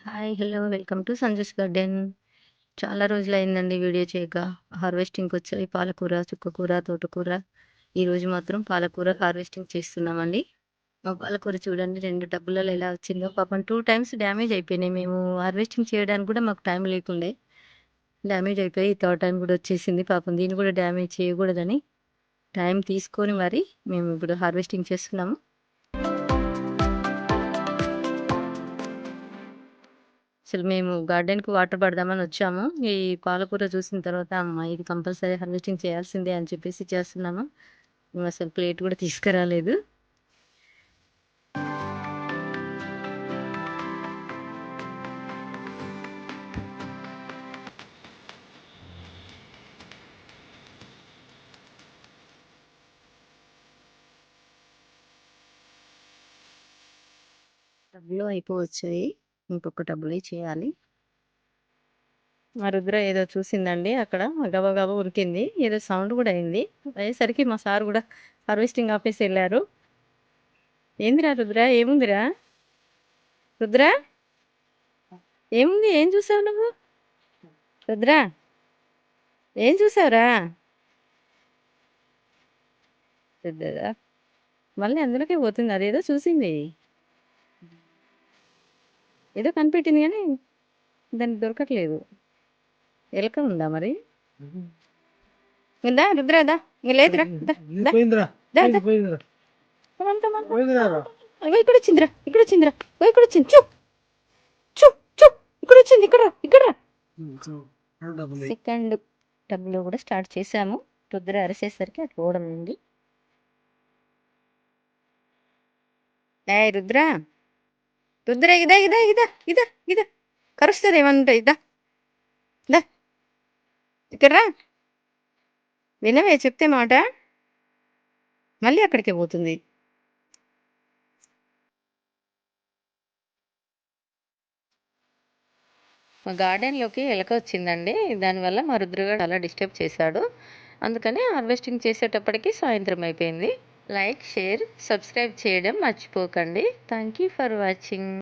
Hi! Hello! Welcome to సంజస్ garden. చాలా రోజులు అయిందండి వీడియో చేయక. హార్వెస్టింగ్కి వచ్చాయి పాలకూర, చుక్కకూర, తోటకూర. ఈరోజు మాత్రం పాలకూర హార్వెస్టింగ్ చేస్తున్నామండి. మా పాలకూర చూడండి రెండు డబ్బులలో ఎలా వచ్చిందో. పాపం టూ టైమ్స్ డ్యామేజ్ అయిపోయినాయి. మేము హార్వెస్టింగ్ చేయడానికి కూడా మాకు టైం లేకుండే. డ్యామేజ్ అయిపోయి థర్డ్ టైం కూడా వచ్చేసింది. పాపం దీన్ని కూడా డ్యామేజ్ చేయకూడదని టైం తీసుకొని మరి మేము ఇప్పుడు హార్వెస్టింగ్ చేస్తున్నాము. అసలు మేము గార్డెన్‌కి వాటర్ పడదామని వచ్చాము. ఈ పాలకూర చూసిన తర్వాత అమ్మ ఇది కంపల్సరీ హార్వెస్టింగ్ చేయాల్సిందే అని చెప్పేసి చేస్తున్నాము. మేము అసలు ప్లేట్ కూడా తీసుకురాలేదు. డబ్బులు అయిపోవచ్చాయి. ఇంకొక టబ్‌లో చేయాలి. మా రుద్ర ఏదో చూసిందండి అక్కడ. గబగబా ఉరికింది. ఏదో సౌండ్ కూడా అయింది. అయ్యేసరికి మా సార్ కూడా హార్వెస్టింగ్ ఆఫీస్ వెళ్ళారు ఏందిరా రుద్ర ఏముందిరా? రుద్ర? ఏముంది? ఏం చూసావు నువ్వు? రుద్ర? ఏం చూసావురా? రుద్ర మళ్ళీ అందులోకే పోతుంది. అదేదో చూసింది. ఏదో కనిపెట్టింది గానీ దానికి దొరకట్లేదు. ఎలక ఉందా మరి? ఉందా రుద్ర దా. ఇంక లేదురా. ఇక్కడ వచ్చిందిరా. ఇక్కడ వచ్చిందిరా. ఓ ఇక్కడ వచ్చింది. చూ. చూ. చూ. ఇక్కడ వచ్చింది. ఇక్కడ. ఇక్కడ సెకండ్ టబ్‌లో కూడా స్టార్ట్ చేశాము. రుద్ర అరిసేసరికి అటు పోవడం ఉంది. ఏయ్ రుద్ర! ರುದ್ರ ఇదా ఇదా ఇదా ఇదా ఇదా. ಕರೆಸ್ತದೆ ಒಂದು ఇదా. దా వినవే చెప్తే మాట. మళ్ళీ అక్కడికే పోతుంది. మా గార్డెన్లోకి ఎలక వచ్చిందండి. దానివల్ల మా రుద్రగాడు అలా డిస్టర్బ్ చేశాడు. అందుకని హార్వెస్టింగ్ చేసేటప్పటికి సాయంత్రం అయిపోయింది. లైక్ షేర్ సబ్స్క్రైబ్ చేయడం మర్చిపోకండి. Thank you for watching.